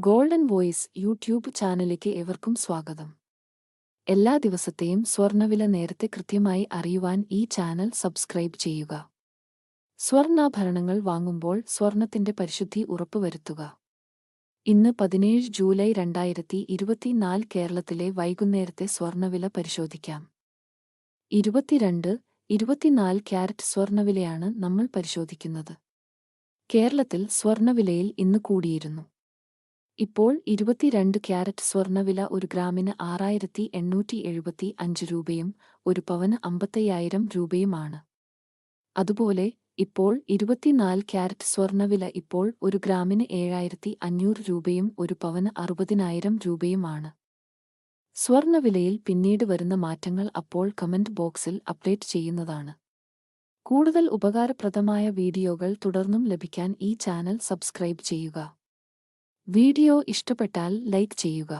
Golden voice YouTube ചാനലിലേക്ക് ഏവർക്കും സ്വാഗതം. എല്ലാ ദിവസത്തെയും സ്വർണവില നേരത്തെ കൃത്യമായി അറിയുവാൻ ഈ ചാനൽ സബ്സ്ക്രൈബ് ചെയ്യുക. സ്വർണാഭരണങ്ങൾ വാങ്ങുമ്പോൾ സ്വർണത്തിന്റെ പരിശുദ്ധി ഉറപ്പുവരുത്തുക. ഇന്ന് പതിനേഴ് ജൂലൈ രണ്ടായിരത്തി ഇരുപത്തിനാല് കേരളത്തിലെ വൈകുന്നേരത്തെ സ്വർണവില പരിശോധിക്കാം. ഇരുപത്തിരണ്ട് ഇരുപത്തിനാല് ക്യാരറ്റ് സ്വർണവിലയാണ് നമ്മൾ പരിശോധിക്കുന്നത്. കേരളത്തിൽ സ്വർണവിലയിൽ ഇന്ന് കൂടിയിരുന്നു. ഇപ്പോൾ ഇരുപത്തിരണ്ട് ക്യാരറ്റ് സ്വർണവില ഒരു ഗ്രാമിന് ആറായിരത്തി എണ്ണൂറ്റി എഴുപത്തി അഞ്ച് രൂപയും ഒരു പവന് അമ്പത്തയ്യായിരം രൂപയുമാണ്. അതുപോലെ ഇപ്പോൾ ഇരുപത്തിനാല് ക്യാരറ്റ് സ്വർണവില ഇപ്പോൾ ഒരു ഗ്രാമിന് ഏഴായിരത്തി അഞ്ഞൂറ് രൂപയും ഒരു പവന് അറുപതിനായിരം രൂപയുമാണ്. സ്വർണവിലയിൽ പിന്നീട് വരുന്ന മാറ്റങ്ങൾ അപ്പോൾ കമന്റ് ബോക്സിൽ അപ്ഡേറ്റ് ചെയ്യുന്നതാണ്. കൂടുതൽ ഉപകാരപ്രദമായ വീഡിയോകൾ തുടർന്നും ലഭിക്കാൻ ഈ ചാനൽ സബ്സ്ക്രൈബ് ചെയ്യുക. വീഡിയോ ഇഷ്ടപ്പെട്ടാൽ ലൈക്ക് ചെയ്യുക.